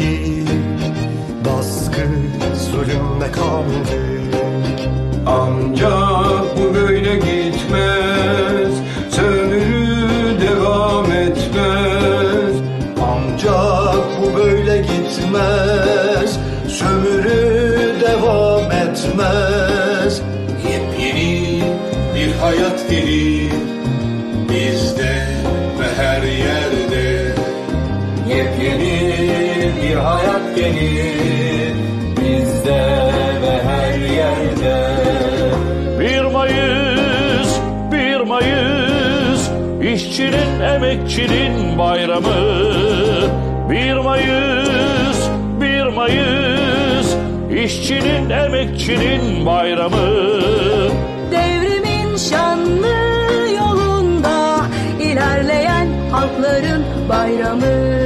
değil Baskı zulümde kaldık. Ancak bu böyle gitmez Sömürü devam etmez. Ancak bu böyle gitmez Sömürü devam etmez. Yepyeni bir hayat gelir neşeli bizde ve her yerde. 1 Mayıs, 1 Mayıs, işçinin, emekçinin bayramı. 1 Mayıs, 1 Mayıs, işçinin, emekçinin bayramı. Devrimin şanlı yolunda ilerleyen halkların bayramı.